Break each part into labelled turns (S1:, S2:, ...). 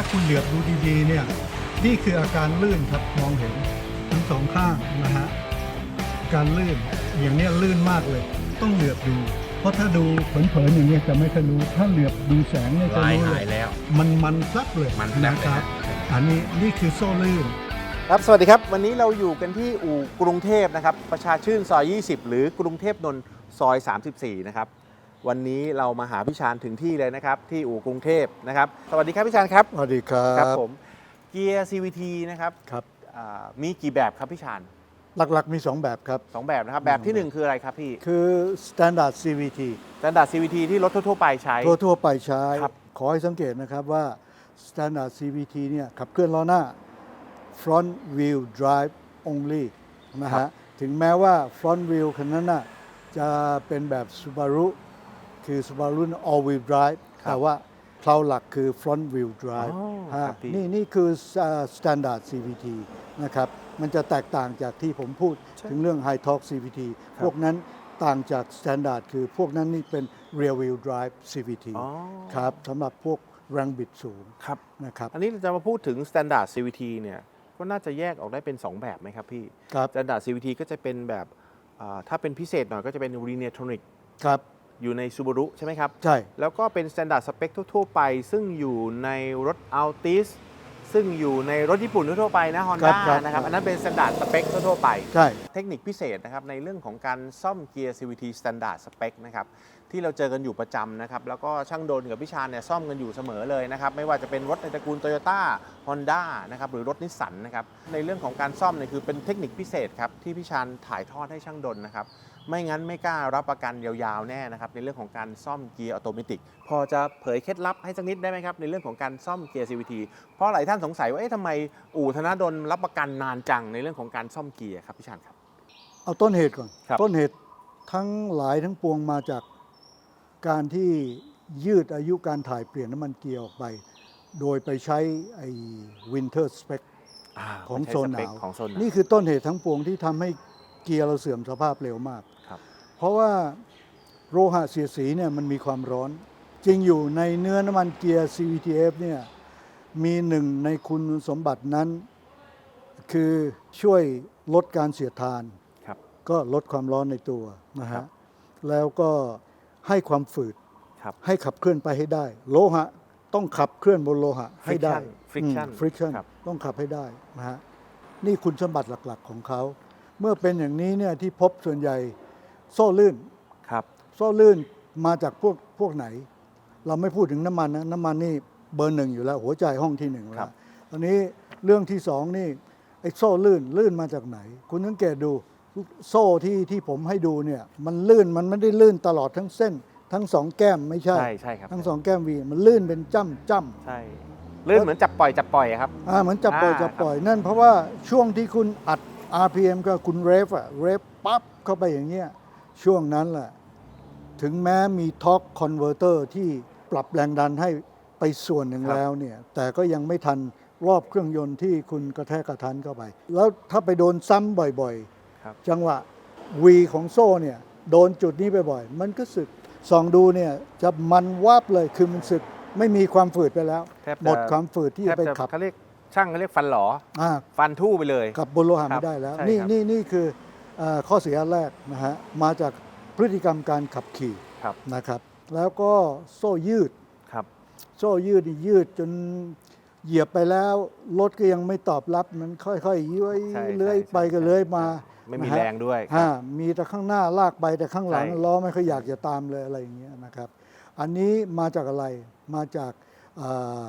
S1: ถ้าคุณเหลือบดูดีๆเนี่ยนี่คืออาการลื่นครับมองเห็นทั้งสองข้างนะฮะการลื่นอย่างเนี้ยลื่นมากเลย ต้องเหลือบดู เพราะถ้าดูเผินๆอย่างเนี้ยจะไม่ค่อยรู้ถ้าเหลือบดูแสงเนี่ยจะ
S2: ลาย
S1: รู้เล
S2: หาย
S1: ย
S2: แล้ว
S1: มันมันซับเลย
S2: มันแซ่
S1: นะ
S2: บ
S1: ครับ
S2: เลยนะ
S1: อันนี้นี่คือโซ่ลื่น
S3: ครับ สวัสดีครับ วันนี้เราอยู่กันที่อู่กรุงเทพนะครับ ประชาชื่นซอย 20 หรือกรุงเทพนนท์ซอย 34 นะครับ วันนี้เรามาหาพี่ชานถึงที่เลยนะครับ ที่อู่กรุงเทพนะครับ สวัสดีครับพี่ชานครับ
S1: สวัสดีครั
S3: ครับบผมเกียร์ CVT นะครับ
S1: ครับ
S3: อ่ามีกี่แบบครับพี่ชาน
S1: หลักๆมี 2 แบบครับ
S3: สองแบบนะครับ แบบทีหนึ่1คืออะไรครับพี่
S1: คือ Standard CVT
S3: Standard CVT ที่รถทั่วๆไปใช้
S1: ทั่วทั่วๆไปใช้
S3: ครับ
S1: ขอให้สังเกตนะครับว่า Standard CVT เนี่ยขับเคลื่อนล้อหน้า front wheel drive only นะฮะ ถึงแม้ว่า front wheel คันนั้นน่ะจะเป็นแบบ Subaru คือ Subaru all wheel drive
S3: ครับ
S1: แต่ว่าเพลาหลักคือ front wheel drive
S3: อ๋อ
S1: ฮะ
S3: ครับพี่
S1: นี่นี่คือ uh, standard CVT นะครับ มันจะแตกต่างจากที่ผมพูดถึงเรื่อง high torque CVT พวกนั้นต่างจาก standard คือพวกนั้นนี่เป็น rear wheel drive CVT
S3: อ๋อ
S1: ครับสำหรับพวกแรงบิดสูง
S3: ครับ
S1: นะครับ
S3: อันนี้เราจะมาพูดถึง Standard CVT เนี่ยก็น่าจะแยกออกได้เป็น 2 แบบไหมครับพี่
S1: ครับ
S3: Standard CVT ก็จะเป็นแบบอ่าถ้าเป็นพิเศษหน่อยก็จะเป็น r e n e t r o n i c
S1: ครับ
S3: อยู่ใน Subaru ใช่ไหมครับ
S1: ใช่
S3: แล้วก็เป็น Standard Spec ทั่ว ๆ ไป ซึ่งอยู่ในรถ Altis ซึ่งอยู่ในรถญี่ปุ่นทั่วๆไปนะ Honda นะครับ อันนั้นเป็น Standard Spec ทั่ว ๆ ไป
S1: ใช่
S3: เทคนิคพิเศษนะครับ ในเรื่องของการซ่อมเกียร์ CVT Standard Spec นะครับ ที่เราเจอกันอยู่ประจำนะครับ แล้วก็ช่างโดนกับพี่ชาญเนี่ยซ่อมกันอยู่เสมอเลยนะครับ ไม่ว่าจะเป็นรถในตระกูล Toyota Honda นะครับหรือรถนิสสันนะครับ ในเรื่องของการซ่อมเนี่ยคือเป็นเทคนิคพิเศษครับที่พี่ชาญถ่ายทอดให้ช่างดนนะครับ ไม่งั้นไม่กล้ารับประกันยาวๆแน่นะครับ ในเรื่องของการซ่อมเกียร์อัตโนมัติพอจะเผยเคล็ดลับให้สักนิดได้ไหมครับในเรื่องของการซ่อมเกียร์ CVT เพราะหลายท่านสงสัยว่าเอ๊ะทำไมอู่ธนาดลรับประกันนานจังในเรื่องของการซ่อมเกียร์ครับพี่ชาญครับ
S1: เอาต้นเหตุก่อน
S3: ครับ
S1: ต้นเหตุทั้งหลายทั้งปวงมาจาก การที่ยืดอายุการถ่ายเปลี่ยนน้ำมันเกียร์ออกไป โดยไปใช้ไอ้ winter spec ของโซนหนาว
S3: ของโซนหนาว
S1: นี่คือต้นเหตุทั้งปวงที่ทำให้เกียร์เราเสื่อมสภาพเร็วมาก
S3: ครับ
S1: เพราะว่าโลหะเสียดสีเนี่ยมันมีความร้อน จริงอยู่ในเนื้อน้ำมันเกียร์ CVTF เนี่ยมีหนึ่งในคุณสมบัตินั้น คือช่วยลดการเสียดทาน
S3: ครับ
S1: ก็ลดความร้อนในตัวนะ
S3: ครั
S1: ฮะ
S3: บ
S1: แล้วก็ ให้ความฝืด
S3: ครับ
S1: ให้ขับเคลื่อนไปให้ได้ โลหะต้องขับเคลื่อนบนโลหะให้ได้
S3: friction
S1: ฟริกชัน
S3: ครับ
S1: ต้องขับให้ได้นะฮะนี่คุณสมบัติหลักๆของเขา เมื่อเป็นอย่างนี้เนี่ยที่พบส่วนใหญ่โซ่ลื่น
S3: ครับ
S1: โซ่ลื่นมาจากพวกพวกไหน เราไม่พูดถึงน้ำมันนะน้ำมันนี่เบอร์หนึ่งอยู่แล้ว หัวใจห้องที่หนึ่ง
S3: ครั
S1: แล้
S3: บ
S1: วอันนี้เรื่องที่สองนี่ไอ้โซ่ลื่นลื่นมาจากไหน คุณสังเกตดู โซ่ที่ที่ผมให้ดูเนี่ย มันลื่นมันไม่ได้ลื่นตลอดทั้งเส้น ทั้งสองแก้มไม่ใช่
S3: ใช่ใช่ครับ
S1: ทั้งสองแก้มวีมันลื่นเป็นจ้ำจ้
S3: ใช่ลื่นเหมือนจับปล่อยจับปล่อยอะครับำ
S1: อ่าเหมือนจับปล่อย
S3: อ่า
S1: จับปล่อยนั่นเพราะว่าช่วงที่คุณอัด RPM ก็คุณเรฟอะเรฟปั๊บเข้าไปอย่างเงี้ยช่วงนั้นแหละถึงแม้มีท็อกคอนเวอร์เตอร์ที่ปรับแรงดันให้ไปส่วนหนึ่ง
S3: ครับ
S1: แล้วเนี่ย แต่ก็ยังไม่ทันรอบเครื่องยนต์ที่คุณกระแทกกระทันเข้าไป แล้วถ้าไปโดนซ้ำบ่อย
S3: ครับ
S1: ๆจังหวะ V ของโซ่เนี่ยโดนจุดนี้บ่อยๆมันก็สึกส่องดูเนี่ยจะมันวับเลยคือมันสึกไม่มีความฝืดไปแล้ว
S3: แทบจะ
S1: หมดความฝืดที่
S3: แท
S1: จะ
S3: บ
S1: ไป
S3: จะ
S1: ขับ
S3: เขาเรียกช่างเขาเรียกฟันหลอ
S1: อ่า
S3: ฟันทู่ไปเลย
S1: กับบนโลหะ
S3: ครั
S1: ไม่
S3: บ
S1: ได้แล้ว
S3: ใช่
S1: นี่
S3: ครับ
S1: นี่นี่คือเออข้อเสียแรกนะฮะมาจากพฤติกรรมการขับขี่
S3: ครับ
S1: นะครับ แล้วก็โซ่ยืด
S3: ครับ
S1: โซ่ยืดนี่ยืดจน เหยียบไปแล้วรถก็ยังไม่ตอบรับมันค่อยๆเลื้อย
S3: ใช่
S1: เลื้อย
S3: ใช่
S1: ไปก็
S3: ใช่
S1: เลื้อยมา
S3: ไม่มี
S1: นะฮะ
S3: แรงด้วยค
S1: ฮะ
S3: รับ
S1: มีแต่ข้างหน้าลากไปแต่ข้างหลัง
S3: ใช่
S1: ล้อไม่ค่อยอยากจะตามเลยอะไรอย่างเงี้ยนะครับ อันนี้มาจากอะไรมาจากเอ่อ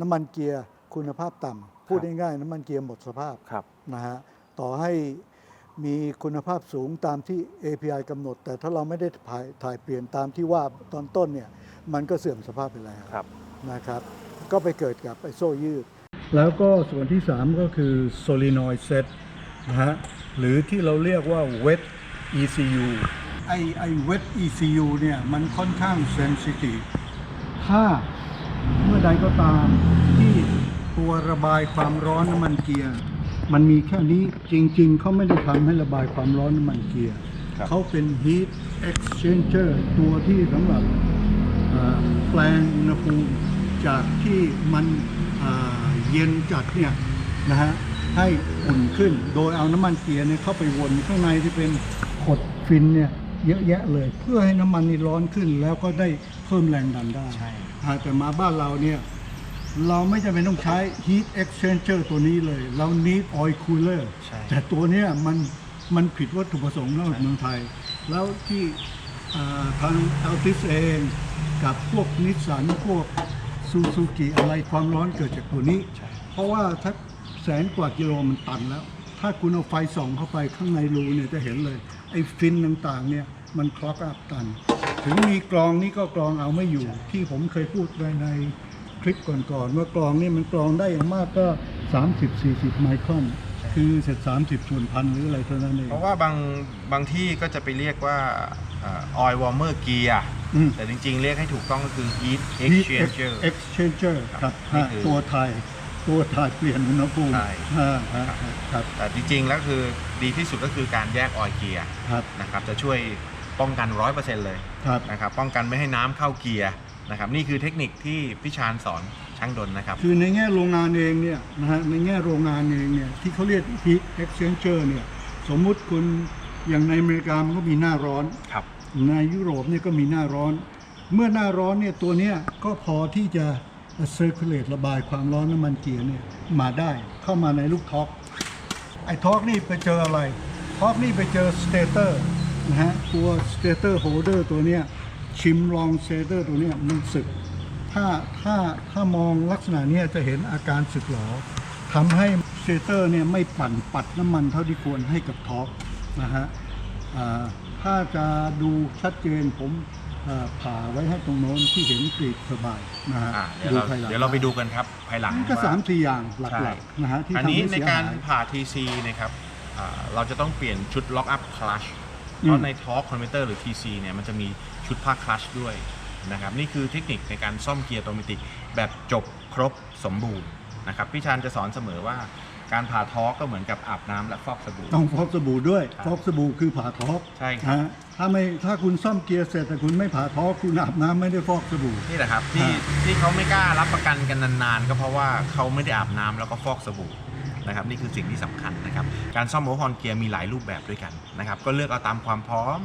S1: น้ำมันเกียร์คุณภาพต่ำพูดง่ายๆน้ำมันเกียร์หมดสภาพ
S3: ครับ
S1: นะฮะต่อให้มีคุณภาพสูงตามที่ API กำหนด แต่ถ้าเราไม่ได้ถ่ายถ่ายเปลี่ยนตามที่ว่าตอนต้นเนี่ย มันก็เสื่อมสภาพไปแล้ว
S3: ครับ
S1: นะครับ ก็ไปเกิดกับไอโซ่ยืด แล้วก็ส่วนที่ 3 ก็คือ solenoid set นะฮะหรือที่เราเรียกว่า wet ECU ไอไอ wet ECU เนี่ยมันค่อนข้าง sensitive ถ้าเมื่อใดก็ตามที่ตัวระบายความร้อนน้ำมันเกียร์ มันมีแค่นี้จริง ๆ เขาไม่ได้ทำให้ระบายความร้อนน้ำมันเกียร์
S3: ครับ
S1: เขาเป็น heat exchanger ตัวที่สำหรับเอ่อแปลงอุณหภูมิ จากที่มันอ่าเย็นจัดเนี่ยนะฮะให้อุ่นขึ้น โดยเอาน้ำมันเกียร์เนี่ยเข้าไปวนข้างในที่เป็นขดฟินเนี่ยเยอะแยะเลย เพื่อให้น้ำมันนี่ร้อนขึ้นแล้วก็ได้เพิ่มแรงดันได้
S3: ใช่
S1: อ่าแต่มาบ้านเราเนี่ยเราไม่จำเป็นต้องใช้ heat exchanger ตัวนี้เลย เรา need oil cooler
S3: ใช่
S1: แต่ตัวเนี้ยมันมันผิดวัตถุประสงค์สำหรับเมืองไทย แล้วที่อ่าทางอัลติสเอง กับพวกนิสสันพวก ซูซูกิอะไรความร้อนเกิดจากตัวนี้ เพราะว่าถ้าแสนกว่ากิโลมันตันแล้ว ถ้าคุณเอาไฟส่องเข้าไปข้างในรูเนี่ยจะเห็นเลย ไอ้ฟินต่างๆเนี่ยมันคล็อกอัพตัน ถึงมีกรองนี่ก็กรองเอาไม่อยู่ ที่ผมเคยพูดไว้ในคลิปก่อนๆว่ากรองนี่มันกรองได้อย่างมากก็ 30-40 ไมครอนคือเสร็จ30ส่วนพันหรืออะไรเท่านั้นเอง
S3: เพราะว่าบางบางที่ก็จะไปเรียกว่าออยล์วอร์เมอร์เกียร์
S1: อืม
S3: แต่จริงๆ เรียกให้ถูกต้องก็คือ heat
S1: Heat
S3: exchanger
S1: exchanger ครับ
S3: นี่
S1: ฮะ
S3: คือ
S1: ตัวไทย ตัวไทยเปลี่ยนอุณหภูมิ
S3: ใช่
S1: ฮะฮะฮะครับ
S3: แต่จริงๆ แล้วคือดีที่สุดก็คือการแยกออยล์เกียร์
S1: ครับ
S3: นะครับจะช่วยป้องกัน 100%เลย
S1: ครับ
S3: นะครับป้องกันไม่ให้น้ำเข้าเกียร์นะครับนี่คือเทคนิคที่พี่ชานสอนช่างดนนะครับ
S1: คือในแง่โรงงานเองเนี่ยนะฮะในแง่โรงงานเองเนี่ยที่เขาเรียก heat exchanger เนี่ยสมมุติคุณอย่างในอเมริกามันก็มีหน้าร้อน
S3: ครับ
S1: ในยุโรปเนี่ยก็มีหน้าร้อน เมื่อหน้าร้อนเนี่ยตัวเนี้ยก็พอที่จะ circulate ระบายความร้อนน้ำมันเกียร์เนี่ยมาได้เข้ามาในลูกท็อกไอ้ท็อกนี่ไปเจออะไรท็อกนี่ไปเจอสเตเตอร์นะฮะตัวสเตเตอร์โฮเดอร์ตัวเนี้ยชิมลองสเตเตอร์ตัวเนี้ยมันสึก ถ้าถ้าถ้ามองลักษณะเนี้ยจะเห็นอาการสึกหรอทำให้สเตเตอร์เนี่ยไม่ปั่นปัดน้ำมันเท่าที่ควรให้กับท็อกนะฮะอ่า ถ้าจะดูชัดเจนผมอ่าผ่าไว้ให้ตรงโน้นที่เห็นกรีดสบายนะฮะ
S3: อ่าเดี๋ยวเรา
S1: ภหลัง
S3: เดี๋ยวเราไปดูกันครับภายหลัง
S1: ก็
S3: ว่า
S1: สามสี่อย่างห
S3: ใช่
S1: ลักๆนะฮะที่
S3: อัน
S1: ทำ
S3: นี้
S1: ให้
S3: ใน
S1: เสีย
S3: การ
S1: หาย
S3: ผ่า TC นะครับอ่าเราจะต้องเปลี่ยนชุดล็อกอัพคลัช
S1: อืม
S3: เพราะในทอร์คคอนเวอร์เตอร์หรือ TC เนี่ยมันจะมีชุดผ้าคลัชด้วยนะครับนี่คือเทคนิคในการซ่อมเกียร์ออโตเมติกแบบจบครบสมบูรณ์นะครับพี่ชานจะสอนเสมอว่า การผ่าทอร์คก็เหมือนกับอาบน้ำและฟอกสบู่
S1: ต้องฟอกสบู่ด้วย
S3: ครับ
S1: ฟอกสบู่คือผ่าท้อก
S3: ใช่ครับ
S1: ฮะถ้าไม่ถ้าคุณซ่อมเกียร์เสร็จแต่คุณไม่ผ่าท้อกคุณอาบน้ำไม่ได้ฟอกสบู่
S3: นี่แหละครับที่ที่เขาไม่กล้ารับประกันกันนานๆ ก็เพราะว่าเขาไม่ได้อาบน้ำแล้วก็ฟอกสบู่นะครับนี่คือสิ่งที่สำคัญนะครับการซ่อมโอเวอร์ฮอร์นเกียร์มีหลายรูปแบบด้วยกันนะครับก็เลือกเอาตามความพร้อม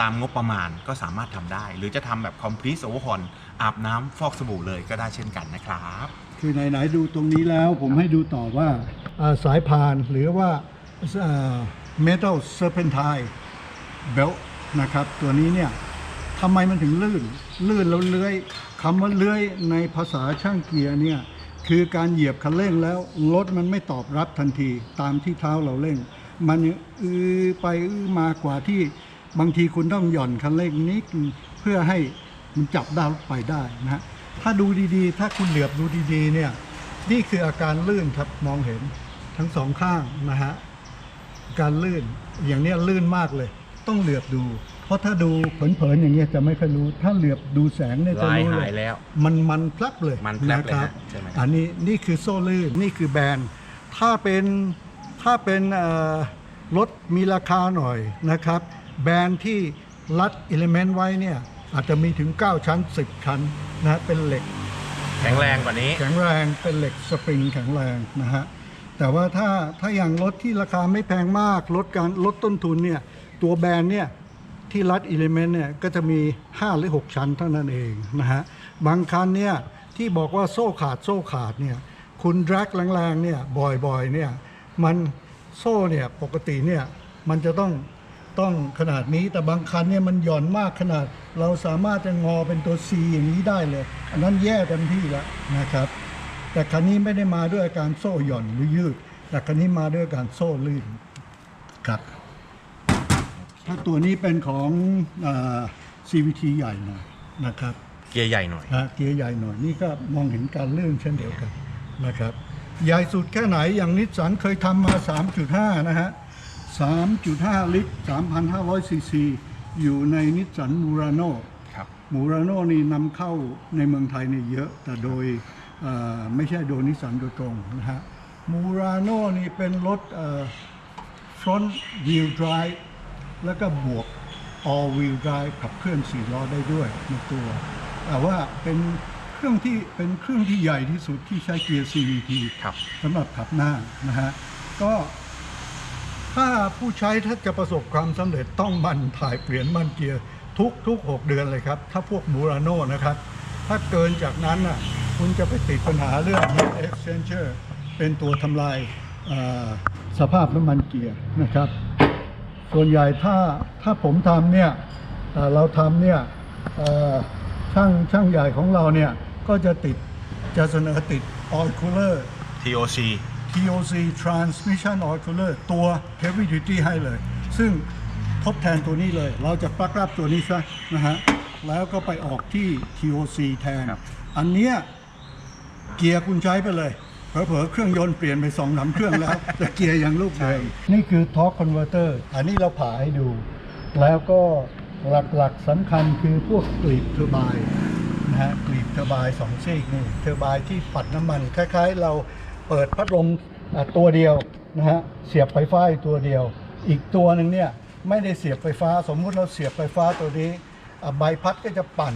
S3: ตามงบประมาณก็สามารถทำได้ หรือจะทำแบบ complete overhaul อาบน้ำฟอกสบู่เลยก็ได้เช่นกันนะครับ
S1: คือไหนๆดูตรงนี้แล้วผมให้ดูต่อว่าอ่า สายพานหรือว่าเมทัลเซอร์เพนไทเบลนะครับ ตัวนี้เนี่ยทำไมมันถึงลื่น ลื่นแล้วเลื้อยคำว่าเลื้อยในภาษาช่างเกียร์เนี่ยคือการเหยียบคันเร่งแล้วรถมันไม่ตอบรับทันทีตามที่เท้าเราเร่ง มันอือไปอื้อมากว่าที่บางทีคุณต้องหย่อนคันเร่งนิดเพื่อให้มันจับได้านไปได้นะฮะถ้าดูดีๆ ถ้าคุณเหลือบดูดีๆเนี่ยนี่คืออาการลื่นครับมองเห็น ทั้งสองข้างนะฮะการลื่นอย่างเนี้ยลื่นมากเลย ต้องเหลือบดู เพราะถ้าดูเผินๆอย่างเงี้ยจะไม่ค่อยรู้ ถ้าเหลือบดูแสงเนี่ยจะ
S3: ลาย
S1: รู้เล
S3: หาย
S1: ย
S3: แล้ว
S1: มันมันพลับเลย
S3: มันพลับเลย
S1: นะค
S3: ฮะ
S1: รับ
S3: ใช่ไหมครับ
S1: อันนี้นี่คือโซ่ลื่นนี่คือแบรนด์ถ้าเป็นถ้าเป็นเอ่อรถมีราคาหน่อยนะครับ แบรนด์ที่รัดอิเลเมนต์ไว้เนี่ยอาจจะมีถึง 9 ชั้น 10 ชั้นนะเป็นเหล็ก
S3: แข็งแรงกว่านี้
S1: แข็งแรงเป็นเหล็กสปริงแข็งแรงนะฮะ แต่ว่าถ้าถ้าอย่างรถที่ราคาไม่แพงมากลดการลดต้นทุนเนี่ยตัวแบรนด์เนี่ยที่รัดอิเลเมนต์เนี่ยก็จะมี 5 หรือ 6 ชั้นเท่านั้นเองนะฮะบางคันเนี่ยที่บอกว่าโซ่ขาดโซ่ขาดเนี่ยคุณดรักแรงๆเนี่ยบ่อยๆเนี่ยมันโซ่เนี่ยปกติเนี่ยมันจะต้องต้องขนาดนี้แต่บางคันเนี่ยมันหย่อนมากขนาด เราสามารถจะงอเป็นตัว C อย่างนี้ได้เลย อันนั้นแย่เต็มที่แล้วนะครับ แต่คันนี้ไม่ได้มาด้วยอาการโซ่หย่อนหรือยืด แต่คันนี้มาด้วยอาการโซ่ลื่นครับถ้าตัวนี้เป็นของเออ CVT ใหญ่หน่อยนะครับ
S3: เกียร์ใหญ่หน่อย
S1: นะเกียร์ใหญ่หน่อยนี่ก็มองเห็นการลื่นเช่นเดียวกันนะครับใหญ่สุดแค่ไหนอย่างนิสสันเคยทำมา 3.5 นะฮะ 3.5 ลิตร 3,500 ซีซี อยู่ในนิสสันมูราโน
S3: ครับ
S1: มูราโนนี่นำเข้าในเมืองไทยเนี่ยเยอะ แต่โดยเอ่อ ไม่ใช่โดยนิสสันโดยตรงนะฮะมูราโนนี่เป็นรถ front wheel drive แล้วก็บวก all wheel drive ขับเคลื่อนสี่ล้อได้ด้วยในตัว แต่ว่าเป็นเคเครื่องที่เป็นเครื่องที่ใหญ่ที่สุดที่ใช้เกียร์ CVT
S3: ครับ
S1: สำหรับขับหน้านะฮะ ก็ถ้าผู้ใช้ถ้าจะประสบความสำเร็จต้องมันถ่ายเปลี่ยนมันเกียร์ทุกทุก 6 เดือนเลยครับ ถ้าพวกมูราโน่นะครับ ถ้าเกินจากนั้นน่ะ คุณจะไปติดปัญหาเรื่อง heat exchanger เป็นตัวทำลายเอ่อสภาพน้ำมันเกียร์นะครับ ส่วนใหญ่ถ้าถ้าผมทำเนี่ยเอ่อเราทำเนี่ยเอ่อช่างช่างใหญ่ของเราเนี่ยก็จะติดจะเสนอติด oil cooler
S3: TOC
S1: TOC Transmission Oil Cooler ตัว Heavy Duty ให้เลย ซึ่งทดแทนตัวนี้เลย เราจะปลักรับตัวนี้ซะนะฮะ แล้วก็ไปออกที่ TOC แทน
S3: ครับ
S1: อันเนี้ย เกียร์คุณใช้ไปเลยเผลอๆเครื่องยนต์เปลี่ยนไปสองสามเครื่องแล้ว แต่เกียร์ยังลูกเดิมนี่คือ Torque Converter อันนี้เราผ่าให้ดู แล้วก็หลักๆสำคัญคือพวกกลีบเทอร์ไบน์นะฮะกลีบเทอร์ไบน์สองซีกนี่เทอร์ไบน์ที่ปัดน้ำมัน คล้าย ๆ เราเปิดพัดลมอะตัวเดียวนะฮะเสียบไฟฟ้าอยู่ตัวเดียว อีกตัวหนึ่งเนี่ยไม่ได้เสียบไฟฟ้า สมมุติเราเสียบไฟฟ้าตัวนี้อะใบพัดก็จะปั่น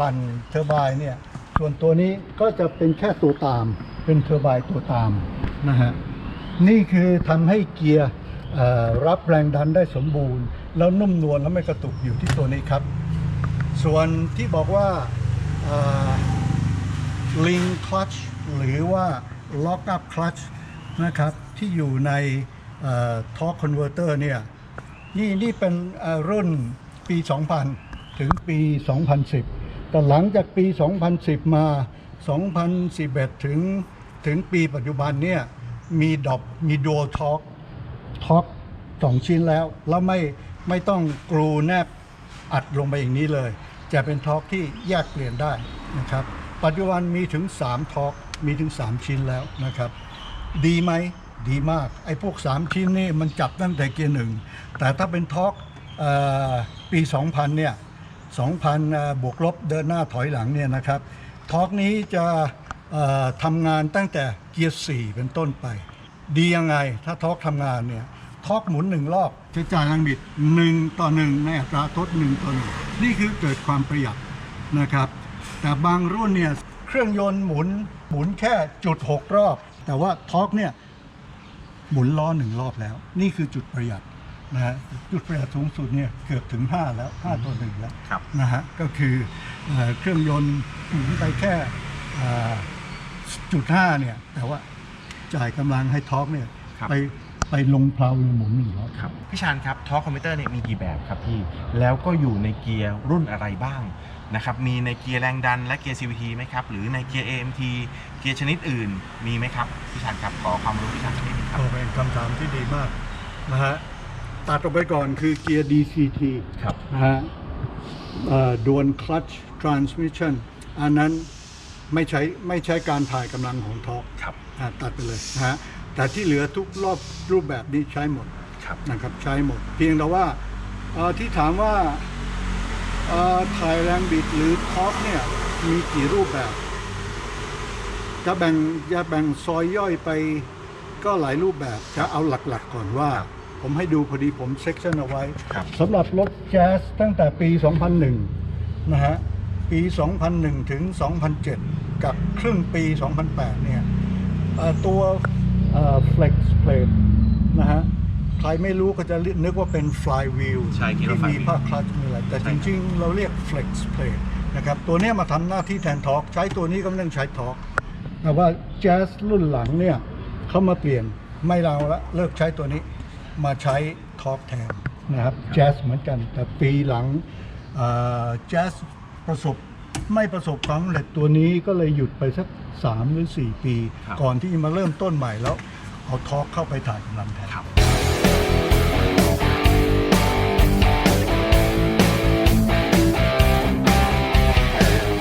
S1: ปั่นเทอร์ไบน์เนี่ย ส่วนตัวนี้ก็จะเป็นแค่ตัวตาม เป็นเทอร์ไบน์ตัวตามนะฮะนี่คือทำให้เกียร์เอ่อรับแรงดันได้สมบูรณ์ แล้วนุ่มนวลแล้วไม่กระตุกอยู่ที่ตัวนี้ครับ ส่วนที่บอกว่าลิงคลัตช์หรือว่า lock up clutch นะครับที่อยู่ในเอ่อ torque converter เนี่ยนี่นี่เป็นเอ่อรุ่นปี 2000 ถึงปี 2010 แต่หลังจากปี 2010 มา 2011 ถึงถึงปีปัจจุบันเนี่ยมีดอบมีดูทอ l ท็อกสองชิ้นแล้ว แล้วไม่ไม่ต้องกรูแนบอัดลงไปอย่างนี้เลย จะเป็นท็อกที่แยกเปลี่ยนได้นะครับ ปัจจุบันมีถึง 3ท็อกมีถึง 3 ชิ้นแล้วนะครับ ดีไหมดีมาก ไอ้พวก 3 ชิ้นนี่มันจับตั้งแต่เกียร์หนึ่งแต่ถ้าเป็นท็อกออปี 2000 เนี่ย 2,000 บวกลบเดินหน้าถอยหลังเนี่ยนะครับท็อกนี้จะทำงานตั้งแต่เกียร์4เป็นต้นไป ดียังไงถ้าท็อกทำงานเนี่ยท็อกหมุนหนึ่งรอบใช้จ่ายแรงบิด1ต่อ1ในอัตราทด1ต่อ1นี่คือเกิดความประหยัดนะครับ แต่บางรุ่นเนี่ยเครื่องยนต์หมุนหมุนแค่จุด6รอบ แต่ว่าท็อกเนี่ยหมุนล้อหนึ่งรอบแล้ว นี่คือจุดประหยัด นะฮะจุดประหยัดสูงสุดเนี่ยเกือบถึง 5 แล้ว 5ตัวหนึ่งแล้ว
S3: ครับ
S1: นะฮะก็คือเอ่อเครื่องยนต์หมุนไปแค่เอ่อจุดห้าเนี่ย แต่ว่าจ่ายกำลังให้ท็อกเนี่ย
S3: ครับ
S1: ไปไปลงเพลาหรือหมุนหนึ่งรอบ
S3: ครับพี่ชานครับทอร์คอมพิวเตอร์เนี่ยมีกี่แบบครับพี่ แล้วก็อยู่ในเกียร์รุ่นอะไรบ้างนะครับมีในเกียร์แรงดันและเกียร์ CVT ไหมครับ หรือในเกียร์ AMT เกียร์ชนิดอื่นมีไหมครับพี่ชานครับขอความรู้พี่ชานสักนิดนึงครับ
S1: ก็เป็นคำถามที่ดีมากนะฮะ ตัดออกไปก่อนคือเกียร์ DCT
S3: ครับ
S1: นะฮะดวนคลัตช์ทรานสมิชันอันนั้นไม่ใช้ไม่ใช้การถ่ายกำลังของท็อก
S3: ครับ
S1: อ่าตัดไปเลยนะฮะแต่ที่เหลือทุกรอบรูปแบบนี้ใช้หมด
S3: ครับ
S1: นะครับใช้หมด เพียงแต่ว่าเอ่อที่ถามว่าเอ่อถ่ายแรงบิดหรือท็อปเนี่ยมีกี่รูปแบบจะแบ่งจะแบ่งซอยย่อยไปก็หลายรูปแบบจะเอาหลักๆก่อนว่า ผมให้ดูพอดีผมเซ็กชันเอาไว้
S3: ครับ
S1: สำหรับรถแจ๊สตั้งแต่ปี 2001 นะฮะ ปี 2001 ถึง 2007 กับครึ่งปี 2008 เนี่ยเอ่อตัวเอ่อ flex plate นะฮะ ใครไม่รู้ก็จะนึกว่าเป็น flywheel
S3: ใช่คิด
S1: ที่
S3: ว่า
S1: มี
S3: flywheel
S1: ภาคคลัตช์มีอะไร แต่
S3: ใช่
S1: จ
S3: ครับ
S1: ริงๆ เราเรียก flex plate นะครับ ตัวเนี้ยมาทำหน้าที่แทนทอร์กใช้ตัวนี้ก็ไม่ต้องใช้ทอร์กแต่ว่าแจ๊สรุ่นหลังเนี่ยเขามาเปลี่ยนไม่เราละเลิกใช้ตัวนี้ มาใช้ทอร์กแทนนะครับแจ๊สเหมือนกัน แต่ปีหลังแจ๊สประสบไม่ประสบความสำเร็จตัวนี้ก็เลยหยุดไปสัก 3 หรือ 4 ปี
S3: ครับ
S1: ก่อนที่จะมาเริ่มต้นใหม่แล้วเอาทอร์กเข้าไปถ่ายกำลังแทน
S3: ครับ